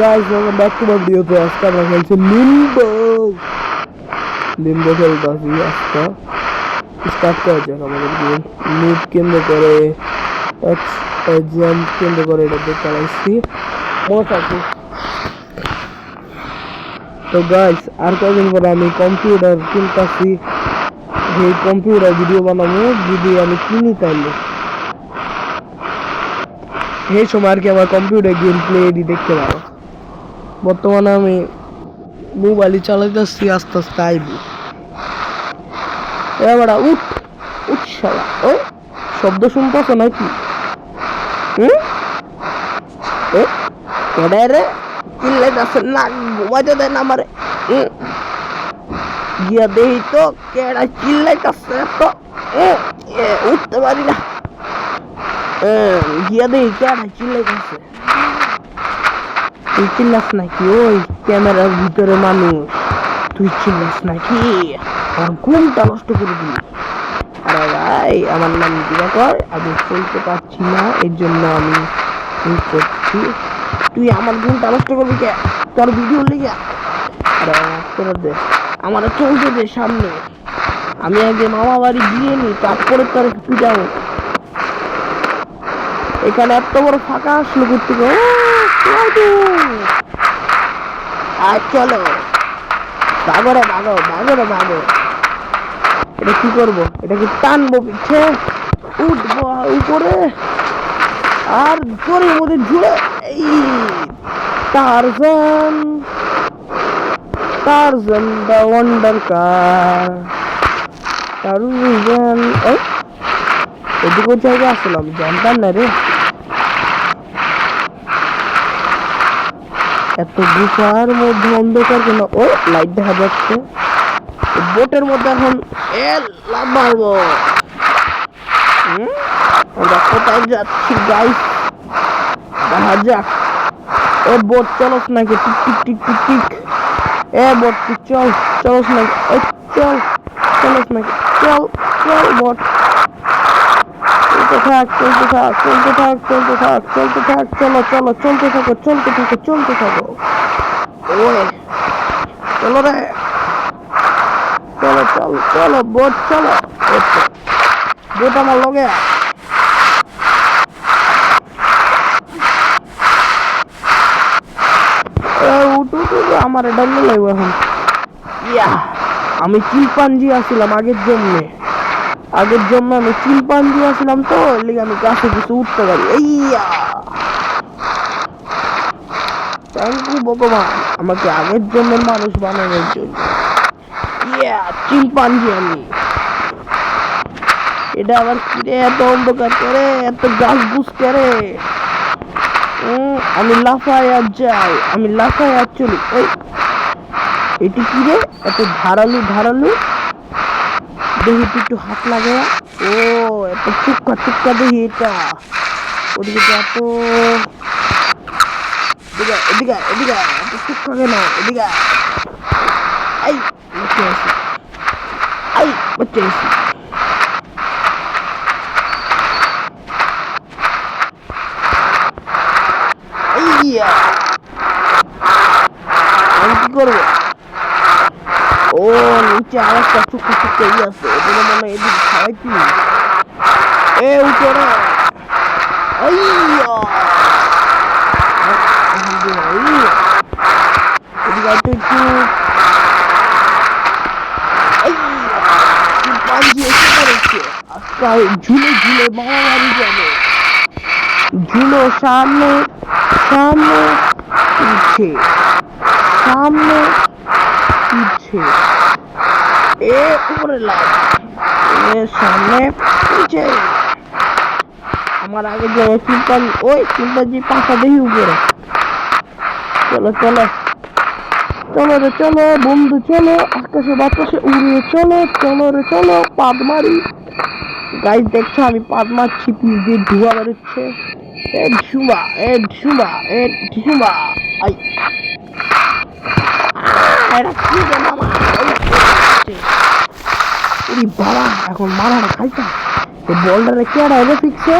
Guys welcome back to my video তো আজকে আমরা খেলছি লিম্বো লিম্বো খেলতেছি আজকে। স্টার্ট করা যাক আমাদের গেম মুভ কেন্দ্র করে জাম্প কেন্দ্র করে এটা দেখতে লাগছি মনে থাকবে তো গাইস আর কয়েকদিন পরে আমি কম্পিউটার কিনতেছি। এই কম্পিউটার ভিডিও বানাবো যদি আমি কিনি তাইলে এই সময় আর কি আমার কম্পিউটার গেম প্লে দেখতে পারো বর্তমানে আমি মোবাইলই চালাইতেছি, আস্তে আস্তে আইব। এবার উঠ উঠ শালা। ওই শব্দ শুনতেছ নাকি? হুম? এ কেডায় রে? চিল্লাইতেছে না ঘুমাইতে দেয় না আমারে। গিয়া দেই তো, কেডা চিল্লাইতেছে তো উঠতে পারি না। গিয়া দেই কেডা চিল্লাইতেছে। তুই চিল্লাস নাকি? ওই ক্যামেরার ভিতরে মানুষ। তুই চিল্লাস নাকি? আমার ঘুমটা নষ্ট করে দিলি। আরে ভাই, আমার নাম দিবাকর আমি চলতে পারছি না, এর জন্য আমি করছি। তুই আমার ঘুমটা নষ্ট করবি কে? তোর ভিডিও লিখে আরে করে দে। আমার চলতে দে সামনে। আমি আগে মামা বাড়ি গিয়ে নি, তারপরে তোর পিটাবো এখানে এত বড় ফাঁকা আসলো করতে আর চলো। বাগরে বাগো বাগরে বাগো এটা কি করব? এটা কি টানবো পিছে? উঠবো উপরে। আর জোরের মধ্যে জুড়ে এই Tarzan Tarzan wonder car Tarzan এদিকে জায়গায় আসলাম জানতাম না রে। এত গুফার মধ্যে অন্ধকার কেন? ও লাইট দেখা যাচ্ছে। বোটের মধ্যে এখন এ লাভ মারবো। কোথায় যাচ্ছি গাইস দেখা যাক। এ, বোট চলস নাকি? টিক টিক টিক টিক টিক। এ, বোট তুই চল, চলস নাকি? চল, চলস নাকি? চল চল, বোট। চলতে থাক চলতে থাক চলতে থাক চলতে থাক চলতে থাক চলো চলো চলতে থাকো চলতে থাকো চলতে থাকো। ওই চলো রে। চলো চলো চলো বোট চলো বোট আমার লগে। আমার ডালে লাগবে এখন। ইয়া। আমি চিলপাঞ্জি আসছিলাম আগের জন্যে। আগের জন্য আমি চিলপাঞ্জি আসছিলাম তো, লিগে আমি গাছে কিছু উঠতে পারি। থ্যাংক ইউ ভগবান। আমাকে আগের জন্য মানুষ বানানোর জন্য। আমি। এটা আবার কিরে এত অন্ধকার করে, এত গাছ বুস করে আমি যাই, আমি লাফাই আর চলি। এই এটি কি রে এত ধারালু ধারালু? দেখি তো একটু হাত লাগে ও এত চুপকা চুপকা দেখি এটা ওদিকে যা তো এদিকে এদিকে এদিকে এত চুপকা কেন এদিকে এই বাচ্চা আছে এই বাচ্চা আছে ইয়া আমি কি করব ও নিচে ই আছে এগুলো মনে হয় এদিকে এ একটু। একটু পাঞ্জি এসে পড়েছে। আজকাল ঝুলে ঝুলে মারামারি যাবে ঝুলো সামনে সামনে পিছে সামনে পিছে উপরে সামনে পিছে আমার আগে যে চিন্তা ওই চিন্তাজি পাশা দেখি উপরে। চলো চলো। চলো রে, চলো, বন্ধু, চলো। আকাশে বাতাসে উড়িয়ে চলো চলো রে, চলো, পাদ মারি। গাইজ দেখছ, আমি পাদ মারছি, পিস দিয়ে ধোয়া বেরোচ্ছে। এ ঝুমা এ ঝুমা এ ঝুমা আই। এটা কি মামা। ওরে বাবা, এখন মারাটা খাইতা। এই বলটারে কেডা এনে ফিক্সে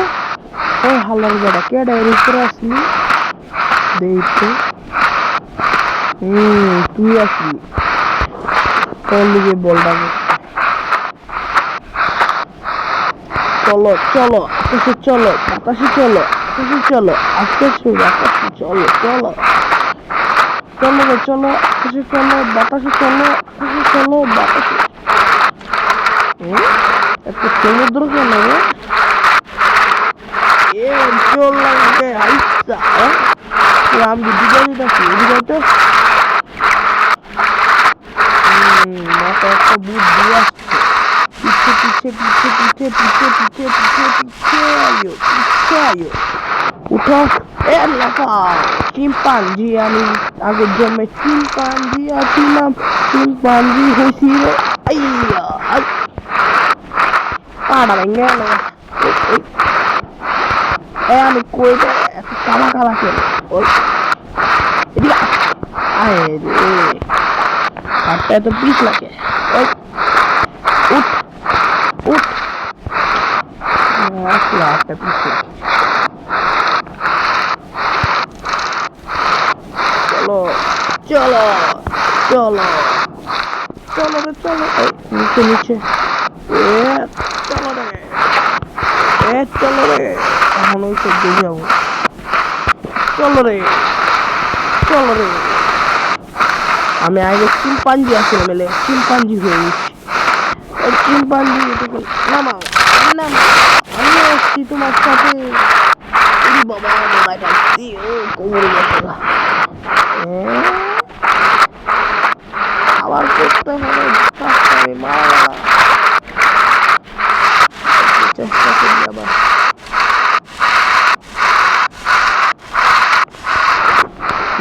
ওই হালার বেটা, কেডা এর উপরে আসলি? দেখতে তুই আসবি তোর লিগে বলটা চলো চলো, আকাশে চলো, বাতাসে চলো, আকাশে চলো, আকাশে বাতাসে চলো চলো। চলো চলো, আকাশে চলো, বাতাসে চলো, আকাশে চলো, বাতাসে? একটা সমুদ্র কেন রে এ চল লাগে আইসা বুদ্ধি আসছে পিছে পিছে পিছে পিছে পিছে পিছে পিছে পিছে আয়ো পিছে আয়ো উঠো এ লাফাও চিম্পাঞ্জি আমি আগের জন্মে চিম্পাঞ্জি আছিলাম চিম্পাঞ্জি হয়েছি রে আইয়া এই। এ আমি কইতে এত কালা কালা কেন ওই এদিকে। আয় রে হাতটা এত পিস লাগে ওই উঠ উঠ আসলে হাতটা পিস লাগে চলো চলো চলো চলো রে চলো নিচে নিচে এ চলো রে এখন ওই সব যাব। চলো রে চলো রে আমি আগে চিম্পাঞ্জি আসলে মেলে চিম্পাঞ্জি হয়ে গেছি। ওই চিম্পাঞ্জি নামাও নামাও। আমি আসছি তোমার সাথে। বাবা বাবা ডাকছি ও কোমরে গেছে গা। এ? আবার করতে হবে কাজটা আমি মারা গেলাম চেষ্টা করি আবার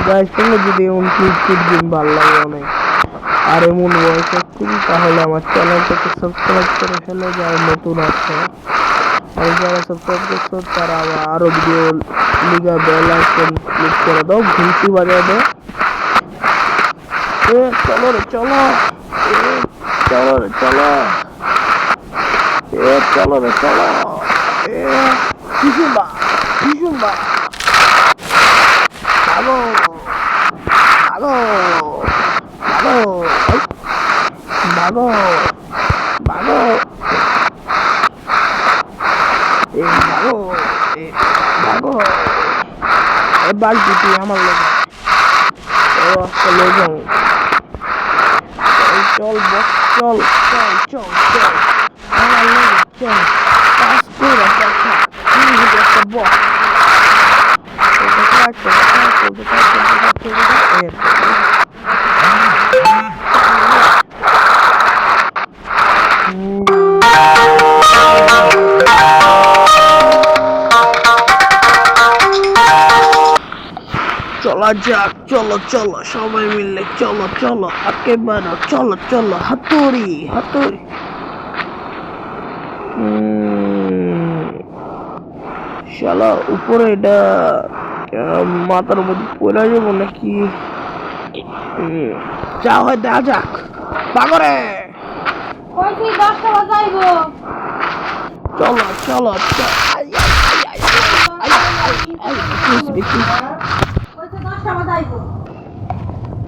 গাইস তোমরা যদি এমন কিউট কিউট গেম ভালো লাগে অনেক। আর এমন ভয়েস অ্যাক্টিং তাহলে আমার চ্যানেলটাকে সাবস্ক্রাইব করে ফেলো, যারা নতুন আছে। আর যারা সাবস্ক্রাইব করছ, তারা আবার আরও ভিডিও লিগা বেল আইকন ক্লিক করে দাও, ঘুমটি বাজায় দাও। এ, চলো রে, চলো। এ, চলো রে, চলো। এ, চলো রে, চলো। এ কিসুম্বা কিসুম্বা ভাগো ভাগো এ বালতি তুই আমার লোক ও একটা লোক যাও। এই চল বস, চল চল চল চল। আমার লোক চল। পাস করে দেখা তুই যদি একটা বস। চলা যাক চলো চলো সবাই মিলে চলো চলো একেবারে চলো চলো হাতুড়ি হাতুড়ি শালা উপরে এটা মাথার মধ্যে পড়ে যাব নাকি যা হয় দেখা যাক পাগরে চলো চলো চলো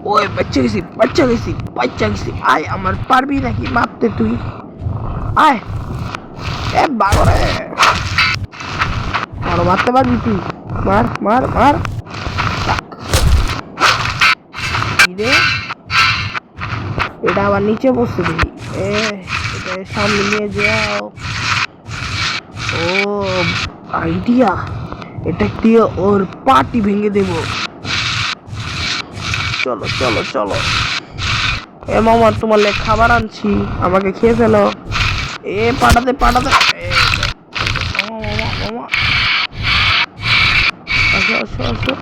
ওই বাচ্চা গেছি বাচ্চা গেছি বাচ্চা গেছি। আয়, আমার পারবি নাকি? তুই। আয়। এ বাগরে। আর মারতে পারবি তুই। মার মার মার। এটা আবার নিচে বসতে দেখি এ, এটা সামনে নিয়ে যাও। ও আইডিয়া এটা দিয়ে ওর পাটি ভেঙে দেবো। চলো চলো চলো। এ মামা, তোমার লেগ খাবার আনছি। আমাকে খেয়ে ফেলো। এ পাঠাতে পাঠাতে মামা। আসো আসো আসো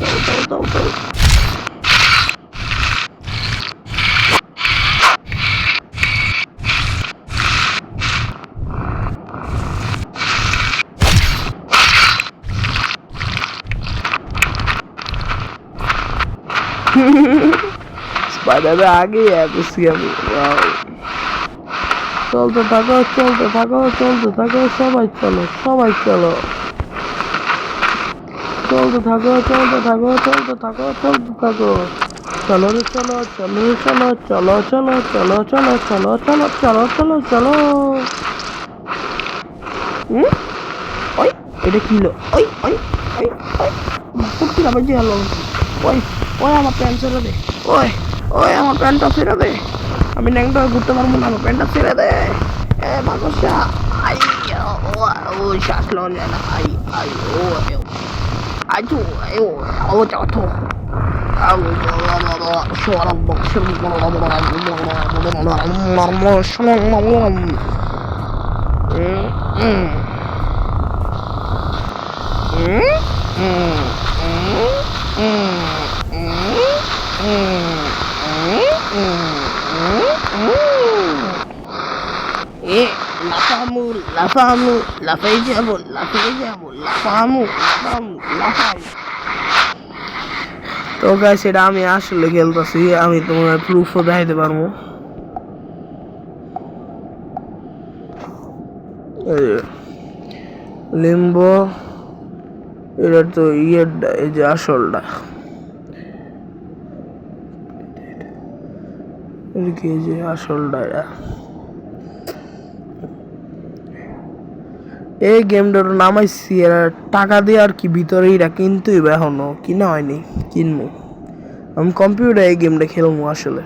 দাও দাও দাও দাও স্পাইডার আগে এসেছি আমি. চলতে থাকো চলতে থাকো চলতে থাকো, সবাই চলো সবাই চলো। চলতে থাকো চলতে থাকো চলতে থাকো চলতে থাকো। চলো রে, চলো চলো রে, চলো চলো চলো চলো চলো চলো চলো চলো চলো চলো। হুম ওই, এটা কি লো ওই ওই ওই ওই। হলো? ওই আমার প্যান্ট ছেড়ে দে। ওই। ওই আমার প্যান্টটা ছেড়ে দে আমি ন্যাংটা হয়ে ঘুরতে পারব না আমার প্যান্টটা ছেড়ে দে এ মানুষটা আই ও ও শ্বাস লন যায় না আই আই ও আই তো আই ও ও যাও তো Eh, lafamu, lafai যাব, লাফিয়ে যাব, লাফামু, লাফামু, লাফামু। তো গাছ সেটা আমি আসলে খেলতেছি আমি তোমার প্রুফও দেখাইতে পারব। লিম্বো এটা তো ইয়েরটা এই যে আসলটা। এই যে আসলটা এই গেমটার নামাইছি এরা টাকা দিয়ে আর কি ভিতরে এরা কিনতেই এখনও। কিনা হয়নি কিনবো আমি কম্পিউটারে এই গেমটা খেলব আসলে।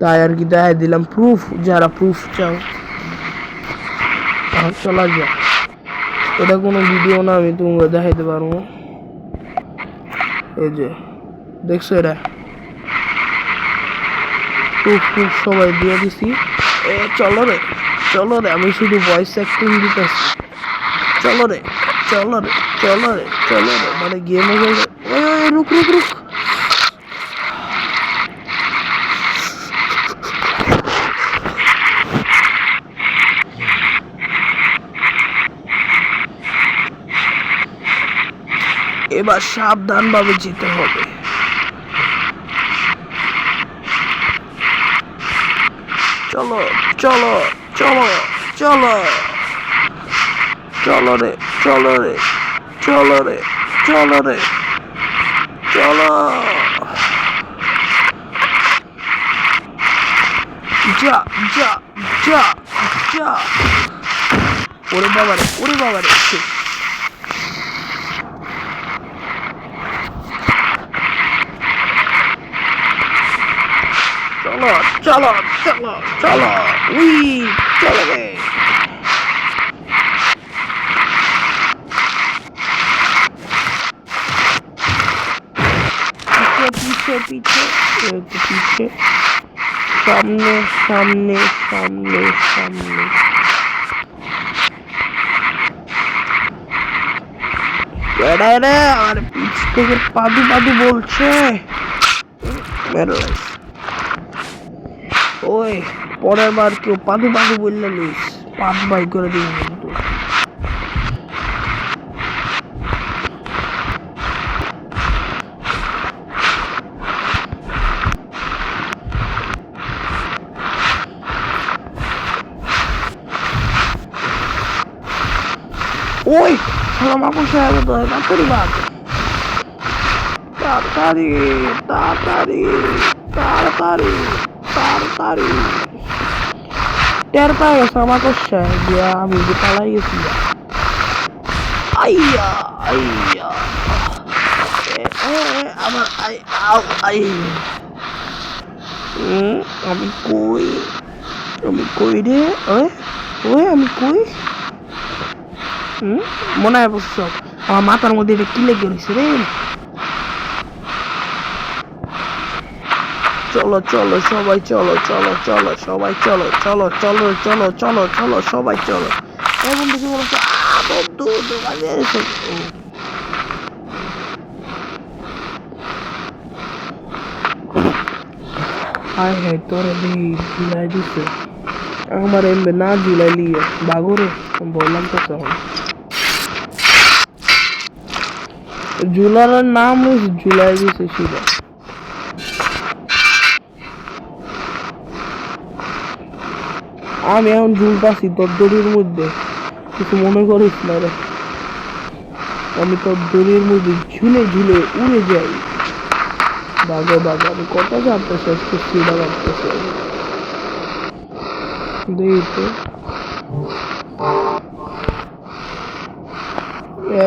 তাই আর কি দেখাই দিলাম প্রুফ যারা প্রুফ চাও। চলা যাক। এটা কোনো ভিডিও না, আমি তোমাকে দেখাইতে পারব। এই যে, দেখছ এটা প্রুফ প্রুফ সবাই দিয়ে দিছি। এ, চলো রে। চলো রে, আমি শুধু ভয়েস অ্যাক্টিং দিতেছি। চলো রে চলো রে চলো রে চলো রে মানে গেমে রুক রুক রুক। এবার সাবধানভাবে যেতে হবে। চলো চলো। চলো চলো চলো রে চলো রে চলো রে চলো রে চলো যা যা যা যা ওরে বাবা রে ওরে বাবা চলো চলো চলো চলো। উই, চলে গে পিছে পিছে পিছে সামনে সামনে সামনে সামনে। আর পিছ থেকে পাদু পাদু বলছে। বেরোয় ওই, পরের বার কেউ পাদু পাদু বললে লিস পাঁচ বাই করে দিবেন ওই সালাম আপু সাহেব তো এটা করি বাদ তাড়াতাড়ি তাড়াতাড়ি তাড়াতাড়ি। তাড়াতাড়ি টের পায়ে গেছে মাকড় সাহেব দিয়া, আমি যে পালাই গেছি। আইয়া আইয়া। আমার আই আউ আই। আমি কই? আমি কই রে? ওই ওই আমি কই? মনে হয় অবশ্য আমার মাথার মধ্যে এটা কি লেগে রয়েছে রে? চলো চলো, সবাই চলো চলো চলো, সবাই চলো চলো চলো চলো চলো চলো, সবাই চলো। এই বন্ধু বলছো? হায় দিছে। আমার এমবে না ঝুলাইলি বাগরে, বললাম তো তখন জুলারের নাম জুলাই দিছে সেটা আমি এখন ঝুলতাছি তোর দড়ির মধ্যে। কিছু মনে করিস না রে। আমি তো দড়ির মধ্যে ঝুলে ঝুলে উড়ে যাই। বাঘে বাঘে আমি কত জানতে শেষ করছি, এটা ভাবতেছি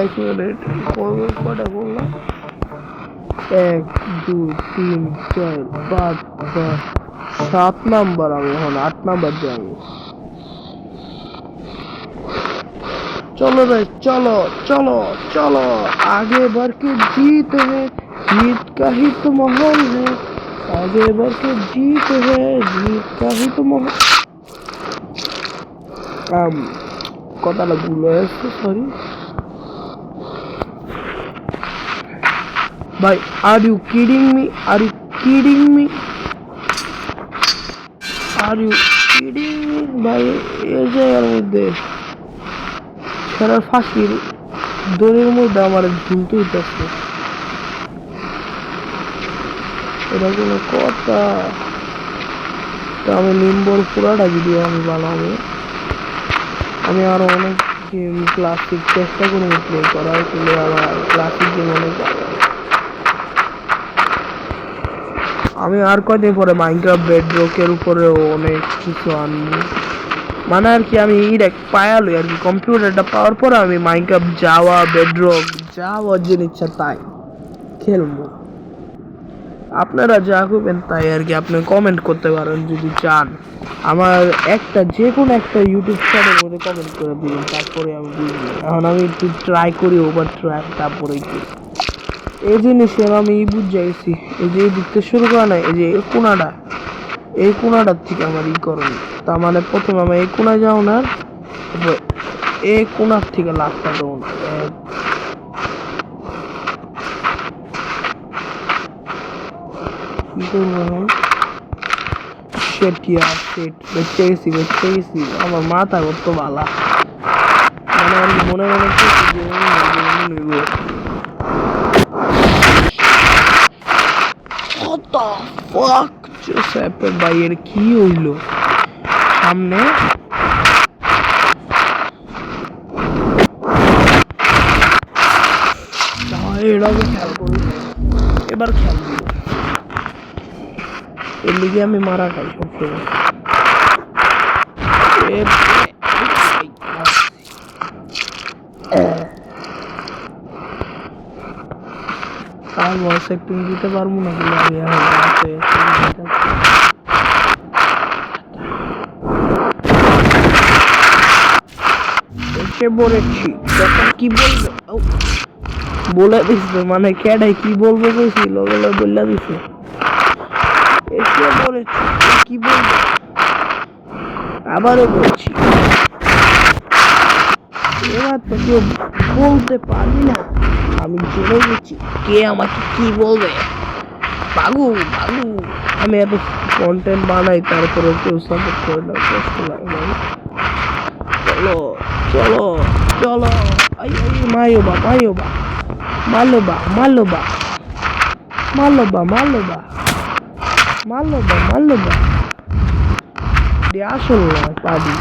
এক মিনিট কটা করলাম? এক, দুই, তিন, চার, পাঁচ ছয় সাত নাম্বার আমি এখন আট নাম্বার যাই चलो रे चलो चलो चलो आगे बढ़ के जीत है जीत का ही तो माहौल है आगे बढ़ के जीत है जीत का ही तो माहौल um, কথাটা ভুল হয়েছে সরি ভাই are you kidding me are you kidding me ভাই, এই জায়গার মধ্যে সারা ফাঁসির দড়ির মধ্যে আমার ঝুলতে হইতেছে। এটা কোনো কথা। তো আমি নিম্বর পুরাটা ভিডিও আমি বানাবো, আমি আরও অনেক গেম ক্লাসিক চেষ্টা করব প্লে করার। কিন্তু আমার ক্লাসিক গেম অনেক ভালো লাগে। আমি আর কদিন পরে মাইনক্রাফট বেডরকের উপরেও অনেক কিছু আনব। মানে আর কি আমি ইরেক পায়ালো আর কি। কম্পিউটারটা পাওয়ার পরে আমি মাইনক্রাফট যাওয়া বেডরক যা অর্জন ইচ্ছা তাই খেলব। আপনারা যা করবেন তাই আর কি আপনি কমেন্ট করতে পারেন যদি চান। আমার একটা যে কোনো একটা ইউটিউব চ্যানেল মধ্যে কমেন্ট করে দিবেন, তারপরে আমি বুঝব। এখন আমি একটু ট্রাই করি ওভার ট্রাই তারপরে কি? এই জিনিসের আমি বুঝে গেছি এই যে দেখতে শুরু করা নাই, এই যে এই কোনাটা, এই কোনাটার থেকে আমার ই করুন তার মানে প্রথমে আমি এই কোনায় যাও না এই কোনার থেকে লাভটা দেবো না। আমার মাথা কত ভালা মানে আমি মনে মনে ভাই এর কি হইল? সামনে? ভাই, এটাকে খেয়াল করি এবার খেয়াল দিল এর লিগে আমি মারা খাই সবসময় এর- এ- আর ভয়েস অ্যাক্টিং দিতে পারব না বলে আমি এখন তখন কি বলবে? বলে দিচ্ছে মানে কি বলব লগে লগে দিছে। এসে কি বলবে? আবারও বলছি, এবার তো কেউ বলতে পারবি না। আমি জেনে গেছি কে আমাকে কি বলবে। বাবু বাবু, আমি এত কন্টেন্ট বানাই তারপরে কেউ সাপোর্ট করে না, কষ্ট লাগে চলো চলো চলো। মায়ো বা মায়ো বা, মালো বা মালো বা মালো বা মালো বা মালো বা মালো বা। আসল না পারি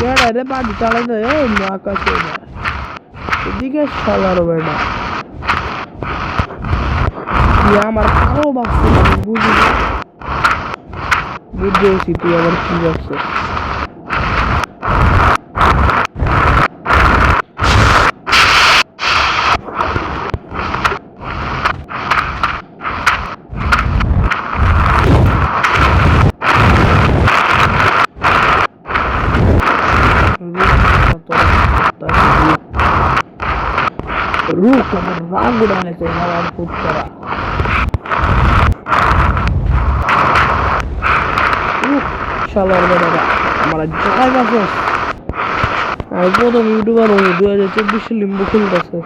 রে বাড়ি চালাই দেয় এই আকাশে এদিকে শালার বেড়া আমার কারও বাক্স বুঝি বুঝেছি তুই আবার কি ভাবছিস রুক আমার রাগ উড়ানেছে আমার ফুট করা উফ, শালার বেটারা আমার জায়গা আছে আমি প্রথম ইউটিউবার হব দু হাজার চব্বিশে লিম্বু খুলতেছে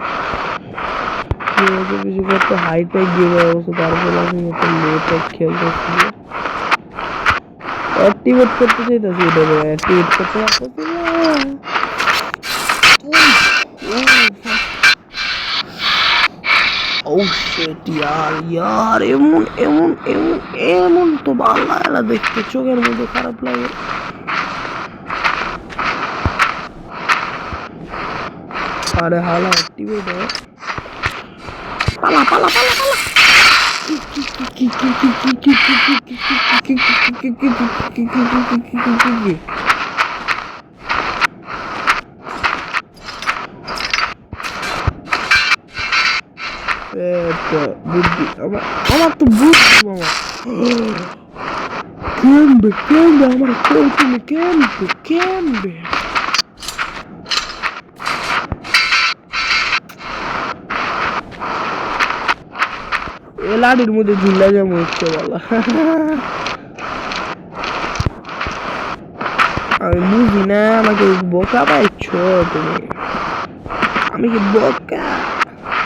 দু হাজার চব্বিশে কত হাইটেক গেম অবস্থা তারপরে আমি এত লোটেক খেলতেছি অ্যাক্টিভেট করতে চাইতেছি এটা অ্যাক্টিভেট করতে পারতেছি না উফ, উফ। ও ও শিট ইয়ার ইয়ার এমন এমন এমন এমন তো লাগে না দেখতে চোখের মধ্যে খারাপ লাগে আরে হালা অ্যাক্টিভেট হয় পালা পালা পালা পালা বুদ্ধি আমার আমার তো বুদ্ধি মামা কেমবে কেমবে আমার কৌতুলে কেমবে কেমবে এ লাড়ির মধ্যে ঝুলা যেমন হচ্ছে বলা আমি বুঝি না আমাকে বোকা পাইছ তুমি আমি কি বোকা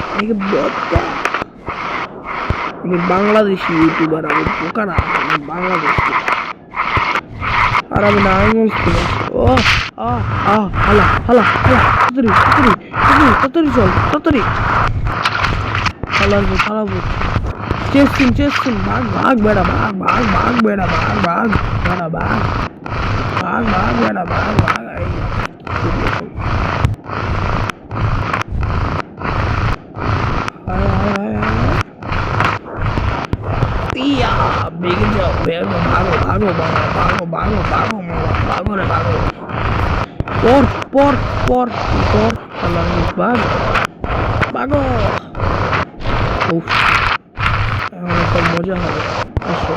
আমি কি বোকা আমি বাংলাদেশি ইউটিউবার আমি বোকা না আমি বাংলাদেশি আর আমি নারায়ণগঞ্জ থেকে ও আ আ হালা হালা হালা তাড়াতাড়ি তাড়াতাড়ি তাড়াতাড়ি তাড়াতাড়ি চল তাড়াতাড়ি হালাবো হালাবো চেস্টিং চেস্টিং ভাগ ভাগ বেড়া ভাগ ভাগ ভাগ বেড়া ভাগ ভাগ বেড়া ভাগ ভাগ ভাগ বেড়া ভাগ ভাগ এই হায়, হায়, হায়, হায়। ইয়া, বেগে যাও, বেগে যাও, ভাগো, বাবা, ভাগো, ভাগো, ভাগো, রে, ভাগো। পর, পর, পর, পর, ভাগো। উফ, এখন মজা হবে আসো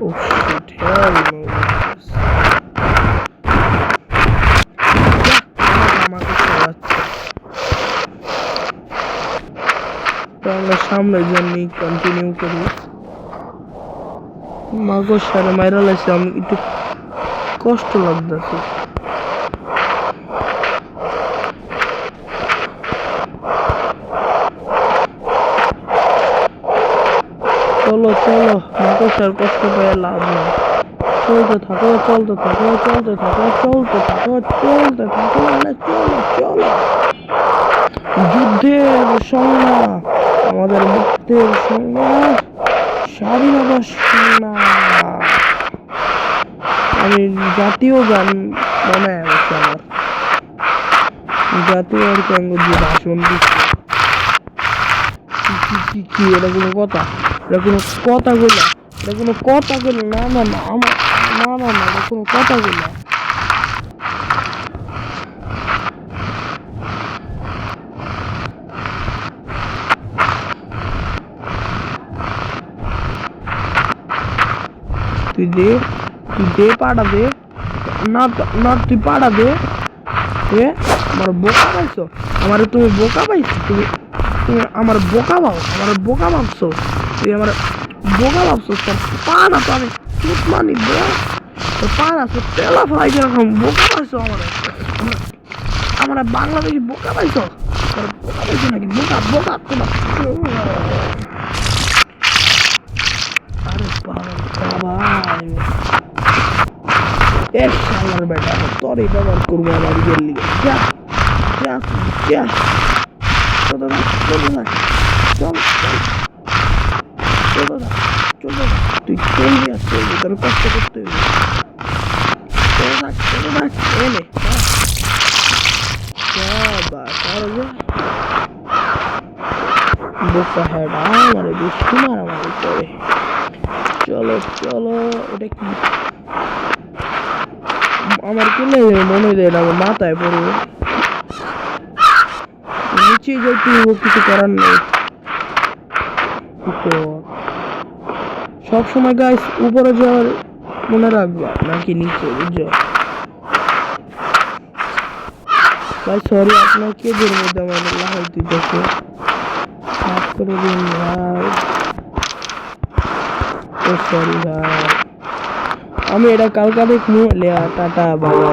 উফ shit, hell no. আমাকে চালাচ্ছে তো সামনের জন্যই কন্টিনিউ করি মাগো সারে মাইরা লাগছে আমি একটু কষ্ট লাগতেছে চলো চলো মাকড়সার কষ্ট পেয়ে লাভ নেই চলতে থাকো চলতে থাকো চলতে থাকো চলতে থাকো চলতে থাকো মানে চলো চলো যুদ্ধের সংজ্ঞা আমাদের মুক্তির সংজ্ঞা স্বাধীনতার সংজ্ঞা আমি জাতীয় গান মনে আছে আমার। জাতীয় আর কেঙ্গ যে ভাষণ দিচ্ছে। কি কি কি কি, এটা কোনো কথা? এটা কোনো কথা গুলো এটা কোনো কথা গুলো না না না না না না, এটা কোনো কথা গুলো তুই দে তুই দে পাড়া দে, না না, তুই পাড়া দে। এ, আমার বোকা পাইছো? আমার তুমি বোকা পাইছো? তুমি তুমি আমার বোকা ভাও আমার বোকা ভাবছ? তুই আমার বোকা ভাবছ? তোর পা না তো আমি চুট মানি দে। তোর পা না তোর তেলা ফ্রাই যেরকম বোকা পাইছো আমার। আমার বাংলাদেশি বোকা পাইছো? তোর বোকা পাইছো নাকি? বোকা বোকা তোমার আরে বাবা। এ শালার বেটা তোরই ব্যবহার করব আমার নিজের লিগে যা যা যা চলো না চলো না চল চল চলো না চলো না তুই চলবি আর চলবি তোর কষ্ট করতে হবে চলো না চলো না এনে বাবা তার বোকা হ্যাঁ আমার বেশি মারামারি করে চলো চলো এটা কি? আমার কেলে মনে দেয় না, আমার মাথায় পড়বে নিচে কিছু করার নেই। সব সময় গাইস উপরে যাওয়ার মনে রাখবা, নাকি নিচে, বুঝছ? ভাই সরি আপনার কেজের মধ্যে আমার মাফ করে দিন, ভাই। সরি ভাই আমি এটা কালকা দেখব লেয়া টাটা বাবা